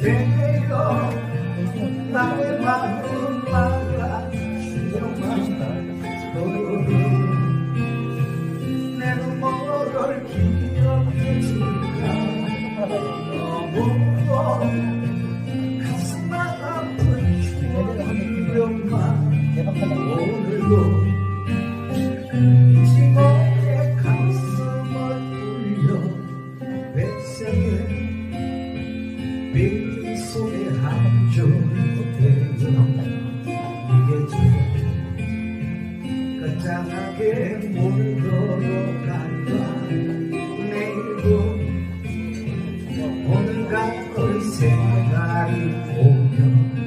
되어 나의 마음 막아주려만 내 눈물을 기억해 줄까 너무도 가슴 아픈 추억이련만 오늘도 빛 속에 한쪽이 되어 이게 좀 거창하게 물들어간다 내일도 오늘과 그 생각이 오면